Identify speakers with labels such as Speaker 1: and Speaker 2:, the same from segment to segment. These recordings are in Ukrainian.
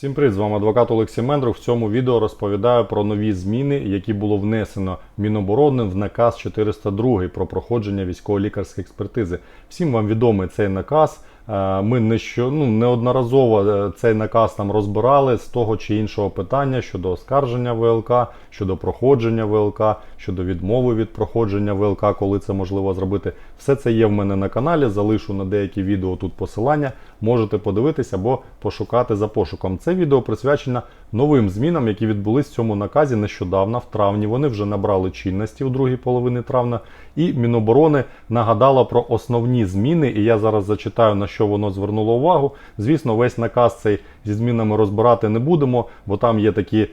Speaker 1: Всім привіт, з вами адвокат Олексій Мендрух. В цьому відео розповідаю про нові зміни, які було внесено Міноборони в наказ 402 про проходження військово-лікарської експертизи. Всім вам відомий цей наказ. Е, Ми не що, ну, неодноразово е, цей наказ там розбирали з того чи іншого питання щодо оскарження ВЛК, щодо проходження ВЛК, щодо відмови від проходження ВЛК, коли це можливо зробити. Все це є в мене на каналі. Залишу на деякі відео тут посилання. Можете подивитися або пошукати за пошуком. Це відео присвячено новим змінам, які відбулись в цьому наказі нещодавно, в травні. Вони вже набрали чинності у другій половині травня. І Міноборони нагадала про основні зміни. І я зараз зачитаю на що воно звернуло увагу. Звісно, весь наказ цей зі змінами розбирати не будемо, бо там є такі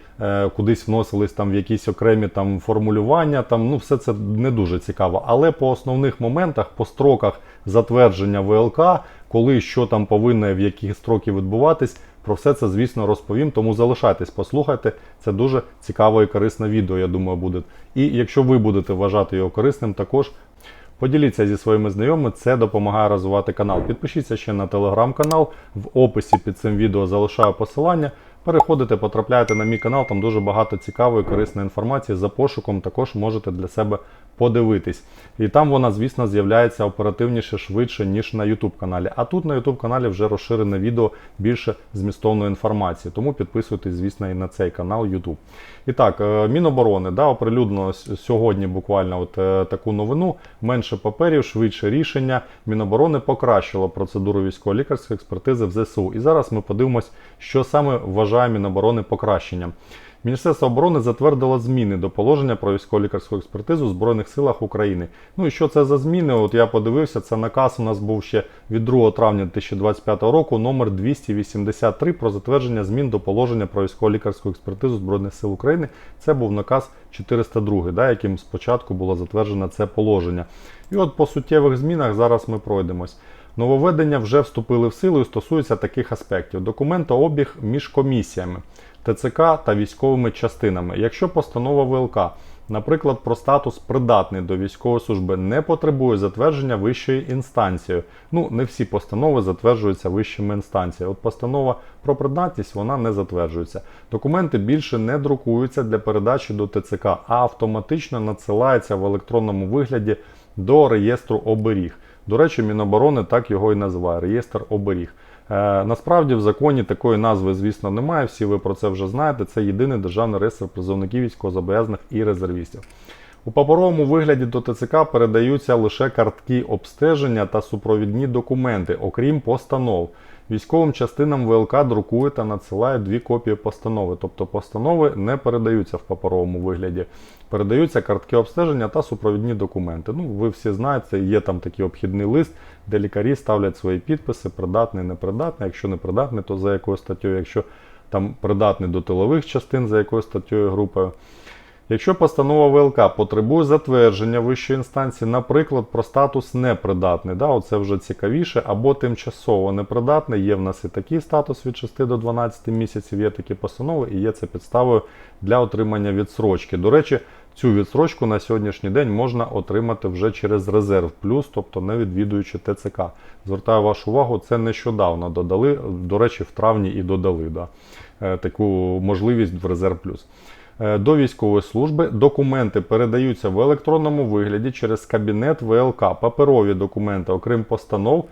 Speaker 1: кудись вносились там в якісь окремі там формулювання. Там ну все це не дуже цікаво. Але по основних моментах, по строках затвердження ВЛК, коли що там повинно в які строки відбуватись. Про все це, звісно, розповім, тому залишайтесь, послухайте. Це дуже цікаве і корисне відео, я думаю, буде. І якщо ви будете вважати його корисним, також поділіться зі своїми знайомими, це допомагає розвивати канал. Підпишіться ще на телеграм-канал. В описі під цим відео залишаю посилання. Переходите, потрапляєте на мій канал, там дуже багато цікавої, корисної інформації. За пошуком також можете для себе подивитись. І там вона, звісно, з'являється оперативніше, швидше, ніж на YouTube каналі. А тут на YouTube каналі вже розширене відео більше змістовної інформації. Тому підписуйтесь, звісно, і на цей канал YouTube. І так, е, Міноборони да, оприлюднено сьогодні буквально от е, таку новину. Менше паперів, швидше рішення. Міноборони покращило процедуру військово-лікарської експертизи в ЗСУ. І зараз ми подивимось, що саме вважає Міноборони покращенням. Міністерство оборони затвердило зміни до положення про військово-лікарську експертизу в Збройних силах України. Ну і що це за зміни? От я подивився, це наказ у нас був ще від 2 травня 2025 року, номер 283 про затвердження змін до положення про військово-лікарську експертизу Збройних сил України. Це був наказ 402, да, яким спочатку було затверджено це положення. І от по суттєвих змінах зараз ми пройдемось. Нововведення вже вступили в силу і стосуються таких аспектів: документообіг між комісіями. ТЦК та військовими частинами. Якщо постанова ВЛК, наприклад, про статус придатний до військової служби, не потребує затвердження вищою інстанцією. Ну, не всі постанови затверджуються вищими інстанціями. От постанова про придатність вона не затверджується. Документи більше не друкуються для передачі до ТЦК, а автоматично надсилаються в електронному вигляді до реєстру оберіг. До речі, Міноборони так його і називає реєстр оберіг. Е, насправді в законі такої назви, звісно, немає. Всі ви про це вже знаєте. Це єдиний державний реєстр призовників військовозобов'язаних і резервістів. У паперовому вигляді до ТЦК передаються лише картки обстеження та супровідні документи, окрім постанов. Військовим частинам ВЛК друкують та надсилають дві копії постанови. Тобто постанови не передаються в паперовому вигляді. Передаються картки обстеження та супровідні документи. Ну, ви всі знаєте, є там такий обхідний лист, де лікарі ставлять свої підписи, придатний, непридатний. Якщо не придатний, то за якою статтєю, якщо там придатний до тилових частин, за якою статтєю групою. Якщо постанова ВЛК потребує затвердження вищої інстанції, наприклад, про статус непридатний, да, оце вже цікавіше, або тимчасово непридатний, є в нас і такий статус від 6 до 12 місяців, є такі постанови і є це підставою для отримання відсрочки. До речі, цю відсрочку на сьогоднішній день можна отримати вже через резерв плюс, тобто не відвідуючи ТЦК. Звертаю вашу увагу, це нещодавно додали. До речі, в травні і додали да, е, таку можливість в резерв плюс. Е, До військової служби документи передаються в електронному вигляді через кабінет ВЛК. Паперові документи, окрім постанов,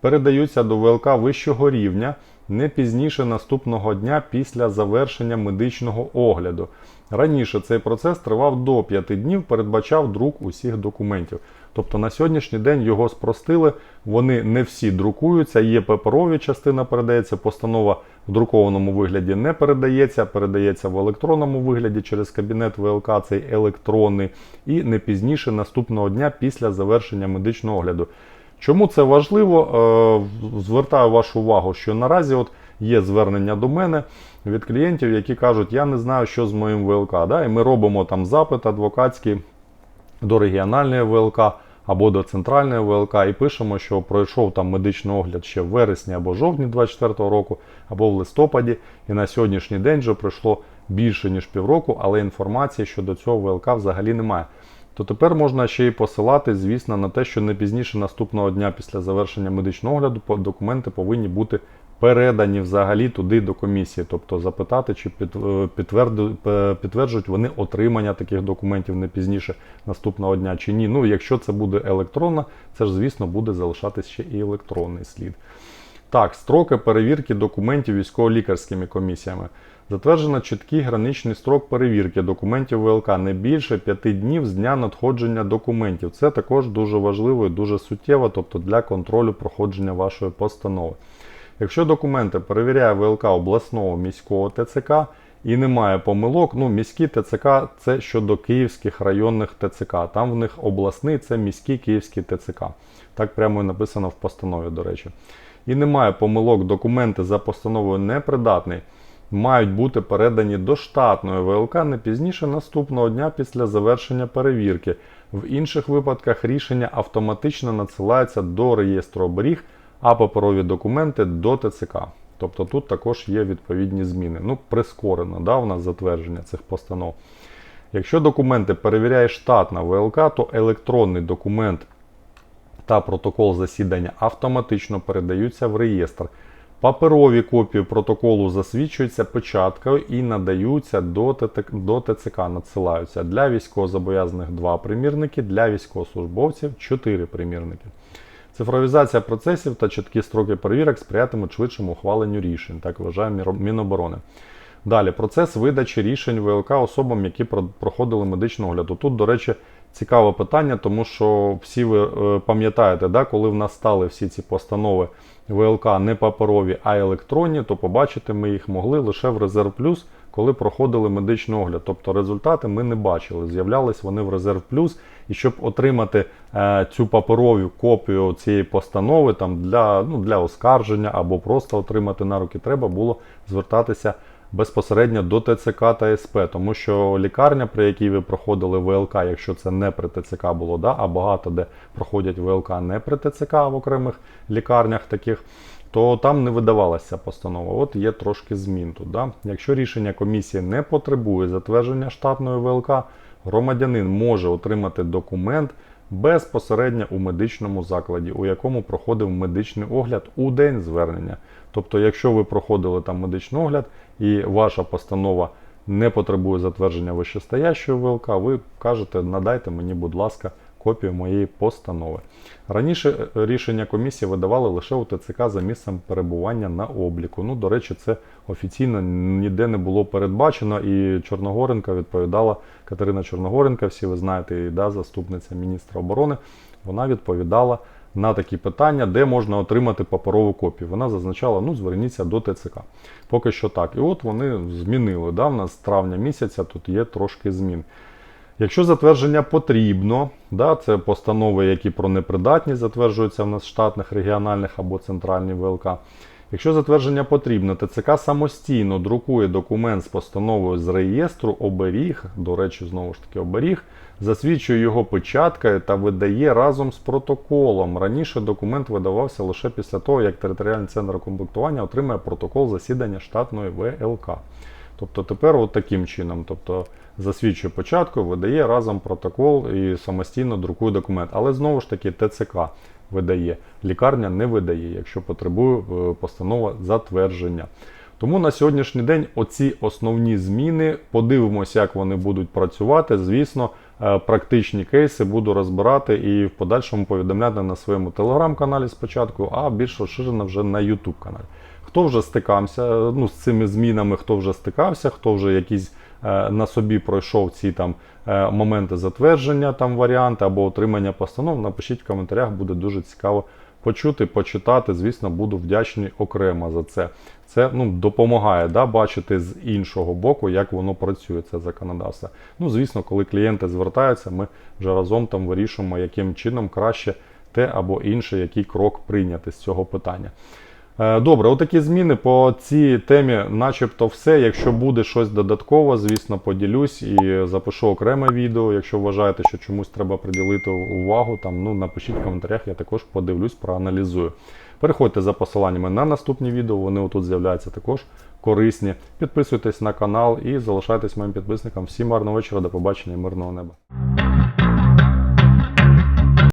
Speaker 1: передаються до ВЛК вищого рівня не пізніше наступного дня після завершення медичного огляду. Раніше цей процес тривав до 5 днів, передбачав друк усіх документів. Тобто на сьогоднішній день його спростили, вони не всі друкуються, є паперові частина передається, постанова в друкованому вигляді не передається, передається в електронному вигляді через кабінет ВЛК, цей електронний, і не пізніше наступного дня після завершення медичного огляду. Чому це важливо? Е, Звертаю вашу увагу, що наразі от є звернення до мене від клієнтів, які кажуть, я не знаю, що з моїм ВЛК. Да? І ми робимо там запит адвокатський до регіональної ВЛК або до центральної ВЛК і пишемо, що пройшов там медичний огляд ще в вересні або жовтні 24 року, або в листопаді. І на сьогоднішній день вже пройшло більше ніж півроку, але інформації щодо цього ВЛК взагалі немає. То тепер можна ще й посилати, звісно, на те, що не пізніше наступного дня після завершення медичного огляду документи повинні бути передані взагалі туди до комісії, тобто запитати, чи е, пе- підтверджують вони отримання таких документів не пізніше наступного дня чи ні. Ну, якщо це буде електронно, це ж звісно буде залишатись ще і електронний слід. Так, строки перевірки документів військово-лікарськими комісіями. Затверджено чіткий граничний строк перевірки документів ВЛК не більше 5 днів з дня надходження документів. Це також дуже важливо і дуже суттєво, тобто для контролю проходження вашої постанови. Якщо документи перевіряє ВЛК обласного міського ТЦК і немає помилок, ну міські ТЦК це щодо київських районних ТЦК. Там в них обласний це міський київський ТЦК. Так прямо і написано в постанові, до речі. І немає помилок, документи за постановою непридатний, мають бути передані до штатної ВЛК не пізніше наступного дня після завершення перевірки. В інших випадках рішення автоматично надсилається до реєстру оберіг, а паперові документи до ТЦК. Тобто тут також є відповідні зміни. Ну, прискорено, да, у нас затвердження цих постанов. Якщо документи перевіряє штатна ВЛК, то електронний документ та протокол засідання автоматично передаються в реєстр. Паперові копії протоколу засвідчуються печаткою і надаються до, ТЦК, надсилаються для військовозобов'язаних 2 примірники, для військовослужбовців 4 примірники. Цифровізація процесів та чіткі строки перевірок сприятимуть швидшому ухваленню рішень, так вважає Міноборони. Далі, процес видачі рішень ВЛК особам, які проходили медичну огляду. Тут, до речі, цікаве питання, тому що всі ви е, пам'ятаєте, да, коли в нас стали всі ці постанови ВЛК не паперові, а електронні, то побачити ми їх могли лише в Резерв Плюс, коли проходили медичний огляд. Тобто результати ми не бачили. З'являлись вони в Резерв Плюс. І щоб отримати е, цю паперову копію цієї постанови там, для, ну, для оскарження або просто отримати на руки, треба було звертатися безпосередньо до ТЦК та СП, тому що лікарня, при якій ви проходили ВЛК, якщо це не при ТЦК було, да, а багато де проходять ВЛК не при ТЦК в окремих лікарнях таких, то там не видавалася постанова. От є трошки змін тут. Да? Якщо рішення комісії не потребує затвердження штатної ВЛК, громадянин може отримати документ безпосередньо у медичному закладі, у якому проходив медичний огляд у день звернення. Тобто, якщо ви проходили там медичний огляд і ваша постанова не потребує затвердження вищестоящої ВЛК, ви кажете, надайте мені, будь ласка, копію моєї постанови. Раніше е, рішення комісії видавали лише у ТЦК за місцем перебування на обліку. Ну, до речі, це офіційно ніде не було передбачено, і Чорногоренка відповідала Катерина Чорногоренка, всі ви знаєте, і, да, заступниця міністра оборони. Вона відповідала на такі питання, де можна отримати паперову копію. Вона зазначала, ну зверніться до ТЦК. Поки що так. І от вони змінили. Да, в нас з травня місяця тут є трошки змін. Якщо затвердження потрібно, да, це постанови, які про непридатність затверджуються в нас штатних, регіональних або центральні ВЛК. Якщо затвердження потрібно, ТЦК самостійно друкує документ з постановою з реєстру оберіг, до речі, знову ж таки, оберіг, засвідчує його печаткою та видає разом з протоколом. Раніше документ видавався лише після того, як територіальний центр комплектування отримає протокол засідання штатної ВЛК. Тобто тепер от таким чином, тобто засвідчує початку, видає разом протокол і самостійно друкує документ. Але знову ж таки ТЦК видає, лікарня не видає, якщо потребує е, постанова затвердження. Тому на сьогоднішній день оці основні зміни, подивимося, як вони будуть працювати. Звісно, практичні кейси буду розбирати і в подальшому повідомляти на своєму телеграм-каналі спочатку, а більш розширено вже на YouTube каналі. Хто вже стикався ну, з цими змінами, хто вже стикався, хто вже якісь е, на собі пройшов ці там е, моменти затвердження, там варіанти або отримання постанов, напишіть в коментарях, буде дуже цікаво почути, почитати. Звісно, буду вдячний окремо за це. Це ну, допомагає да, бачити з іншого боку, як воно працює, це законодавство. Ну, звісно, коли клієнти звертаються, ми вже разом там вирішуємо, яким чином краще те або інше, який крок прийняти з цього питання. Е, Добре, отакі зміни по цій темі, начебто, все. Якщо буде щось додатково, звісно, поділюсь і запишу окреме відео. Якщо вважаєте, що чомусь треба приділити увагу, там ну напишіть в коментарях, я також подивлюсь, проаналізую. Переходьте за посиланнями на наступні відео, вони отут з'являються також корисні. Підписуйтесь на канал і залишайтесь моїм підписником. Всім гарного вечора, до побачення і мирного неба.